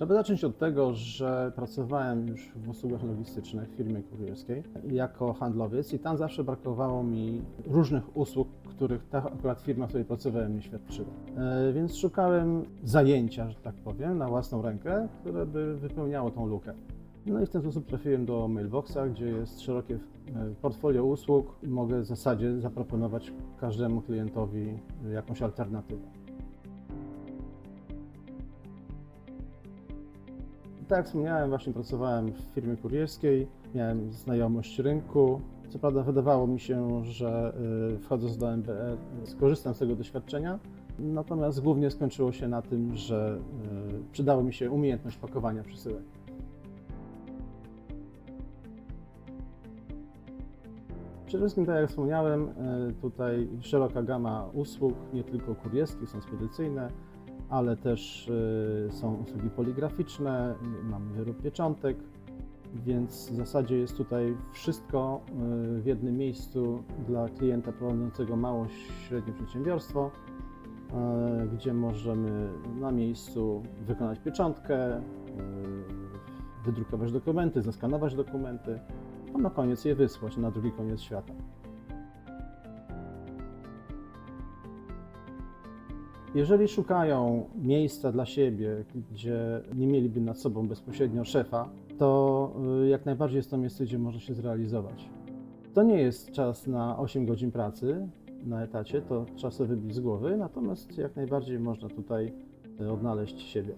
Trzeba zacząć od tego, że pracowałem już w usługach logistycznych w firmie kurierskiej jako handlowiec i tam zawsze brakowało mi różnych usług, których ta akurat firma, w której pracowałem, nie świadczyła. E, więc szukałem zajęcia, że tak powiem, na własną rękę, które by wypełniało tą lukę. No i w ten sposób trafiłem do Mailboxa, gdzie jest szerokie e, portfolio usług i mogę w zasadzie zaproponować każdemu klientowi jakąś alternatywę. Tak jak wspomniałem, właśnie pracowałem w firmie kurierskiej, miałem znajomość rynku. Co prawda wydawało mi się, że y, wchodząc do MBE skorzystam z tego doświadczenia, natomiast głównie skończyło się na tym, że y, przydało mi się umiejętność pakowania przesyłek. Przede wszystkim, tak jak wspomniałem, y, tutaj szeroka gama usług, nie tylko kurierskie, są spedycyjne, ale też y, są usługi poligraficzne, mamy wyrób pieczątek, więc w zasadzie jest tutaj wszystko y, w jednym miejscu dla klienta prowadzącego mało średnie przedsiębiorstwo, gdzie możemy na miejscu wykonać pieczątkę, wydrukować dokumenty, zaskanować dokumenty, na koniec je wysłać na drugi koniec świata. Jeżeli szukają miejsca dla siebie, gdzie nie mieliby nad sobą bezpośrednio szefa, to y, jak najbardziej jest to miejsce, gdzie można się zrealizować. To nie jest czas na 8 godzin pracy na etacie, to czas wybić z głowy, natomiast jak najbardziej można tutaj y, odnaleźć siebie.